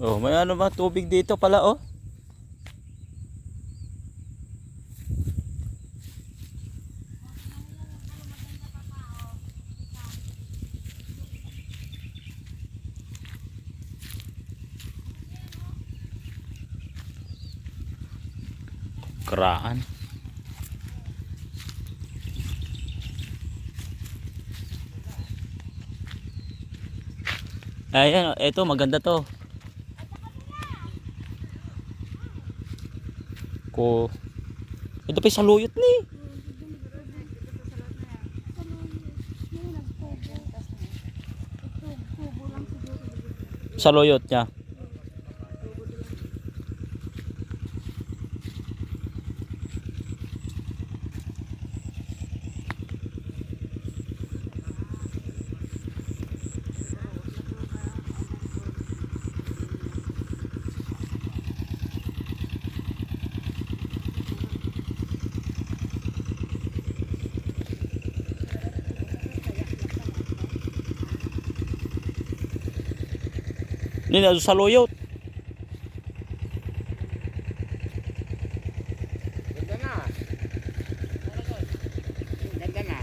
Oh, may ano ba tubig dito pala oh. Kraan. Ayan, ito maganda to. Ko. Ito pa sa luyot ni. Sa luyot niya. Nina sa luyot. Ganda na. Ganda na.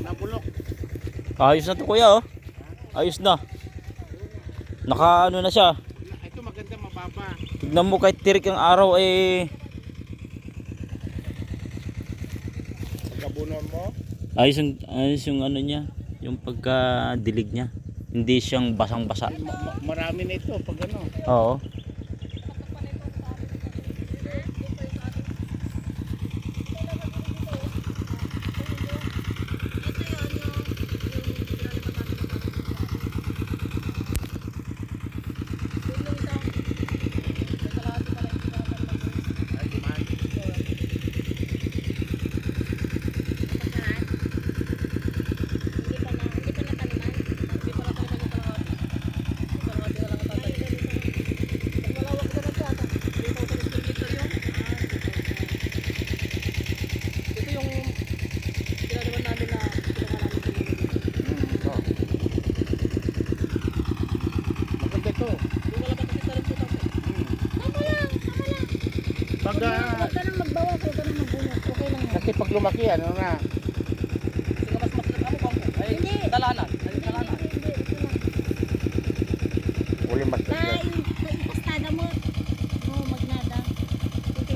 Nabulok. Ayos na to kuya oh. Ayos na. Naka ano na siya. Ito maganda, mababa. Tignan mo kahit tirik ang araw eh Pagkabunon mo, ayos yung, ayos yung ano niya, yung pagka-dilig niya. Hindi siyang basang-basa. ma- ma- marami na ito pag ano. Oo. Pagka... Huwag ka nang magbawas, huwag ka nang magbunot. Okay lang yan. Kasi pag lumaki, ano na. Sige, mas makita mo bang? Ay, hindi. Dalanan. Dalanan. Hindi, hindi. Ito lang. Uli mas.